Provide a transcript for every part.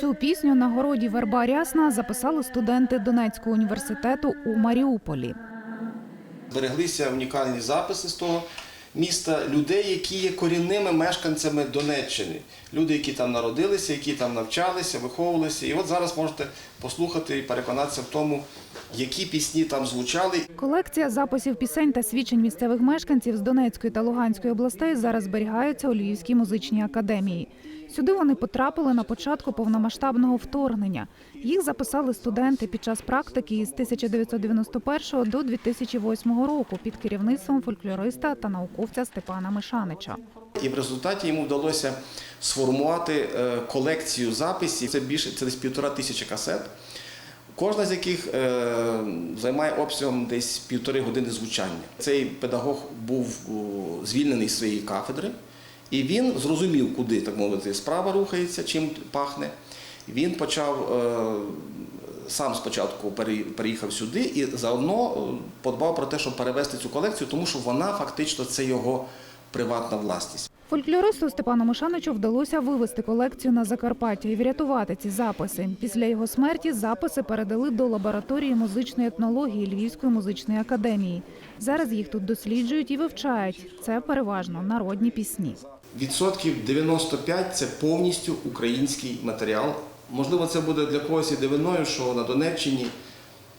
Цю пісню на городі Верба Рясна записали студенти Донецького університету у Маріуполі. Береглися унікальні записи з того міста людей, які є корінними мешканцями Донеччини. Люди, які там народилися, які там навчалися, виховувалися. І от зараз можете послухати і переконатися в тому, які пісні там звучали. Колекція записів пісень та свідчень місцевих мешканців з Донецької та Луганської областей зараз зберігається у Львівській музичній академії. Сюди вони потрапили на початку повномасштабного вторгнення. Їх записали студенти під час практики із 1991 до 2008 року під керівництвом фольклориста та науковця Степана Мишанича. І в результаті йому вдалося сформувати е, колекцію записів. Це більше це десь півтора тисячі касет. Кожна з яких е, займає обсягом десь півтори години звучання. Цей педагог був звільнений з своєї кафедри, і він зрозумів, куди так мовити справа рухається, чим пахне. Він почав е, сам спочатку переїхав сюди і заодно е, подбав про те, щоб перевести цю колекцію, тому що вона фактично це його приватна власність. Фольклористу Степану Мишаничу вдалося вивести колекцію на Закарпаття і врятувати ці записи. Після його смерті записи передали до лабораторії музичної етнології Львівської музичної академії. Зараз їх тут досліджують і вивчають. Це переважно народні пісні. Відсотків 95 це повністю український матеріал. Можливо, це буде для когось і дивиною, що на Донеччині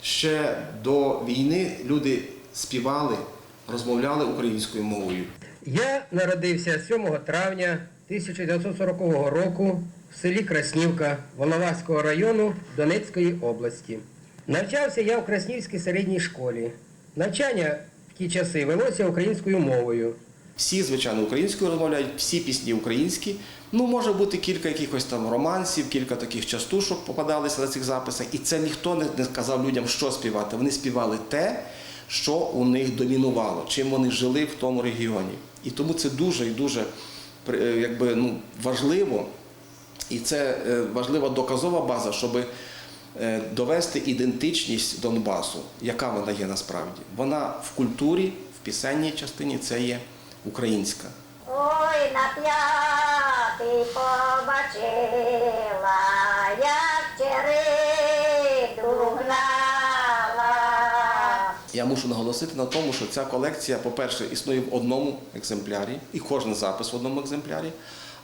ще до війни люди співали, розмовляли українською мовою. Я народився 7 травня 1940 року в селі Краснівка Волноваського району Донецької області. Навчався я в Краснівській середній школі. Навчання в ті часи велося українською мовою. Всі, звичайно, українською розмовляють, всі пісні українські. Ну, може бути кілька якихось там романсів, кілька таких частушок попадалися на цих записах. І це ніхто не, сказав людям, що співати. Вони співали те, що у них домінувало, чим вони жили в тому регіоні. І тому це дуже і дуже е, якби, ну, важливо. І це е, важлива доказова база, щоб е, довести ідентичність Донбасу, яка вона є насправді. Вона в культурі, в пісенній частині це є українська. Ой, на п'ятий побачила, як череду гнала. Я мушу наголосити на тому, що ця колекція, по-перше, існує в одному екземплярі, і кожен запис в одному екземплярі.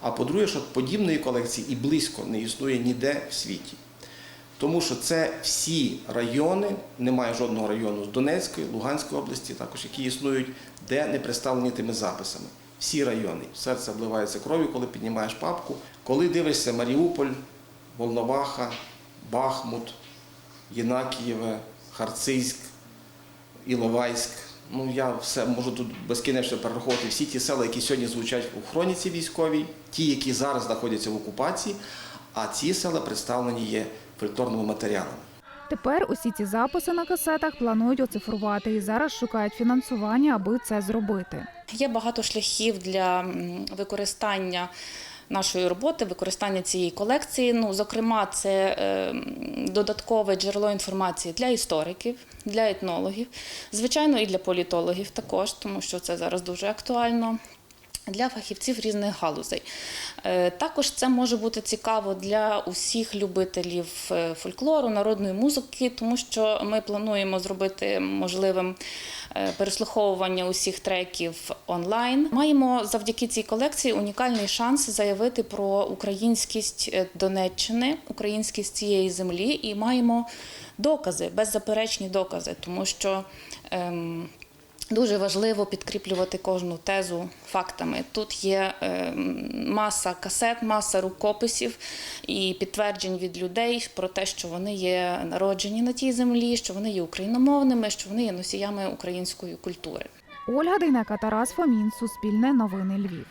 А по-друге, що подібної колекції і близько не існує ніде в світі. Тому що це всі райони, немає жодного району з Донецької, Луганської області, також які існують, де не представлені тими записами. Всі райони. Серце обливається кров'ю, коли піднімаєш папку. Коли дивишся Маріуполь, Волноваха, Бахмут, Єнакієве, Харцизьк, Іловайськ. Ну я все можу тут безкінечно перераховувати всі ті села, які сьогодні звучать у хроніці військовій, ті, які зараз знаходяться в окупації, а ці села представлені є фольклорними матеріалами. Тепер усі ці записи на касетах планують оцифрувати і зараз шукають фінансування, аби це зробити. Є багато шляхів для використання нашої роботи, використання цієї колекції. Ну, зокрема, це е, додаткове джерело інформації для істориків, для етнологів, звичайно, і для політологів також, тому що це зараз дуже актуально. Для фахівців різних галузей. Е, Також це може бути цікаво для усіх любителів е, фольклору, народної музики, тому що ми плануємо зробити можливим е, переслуховування усіх треків онлайн. Маємо завдяки цій колекції унікальний шанс заявити про українськість Донеччини, українськість цієї землі, і маємо докази, беззаперечні докази, тому що. Ем, Дуже важливо підкріплювати кожну тезу фактами. Тут є е, маса касет, маса рукописів і підтверджень від людей про те, що вони є народжені на тій землі, що вони є україномовними, що вони є носіями української культури. Ольга Дейнека, Тарас Фомін, Суспільне новини Львів.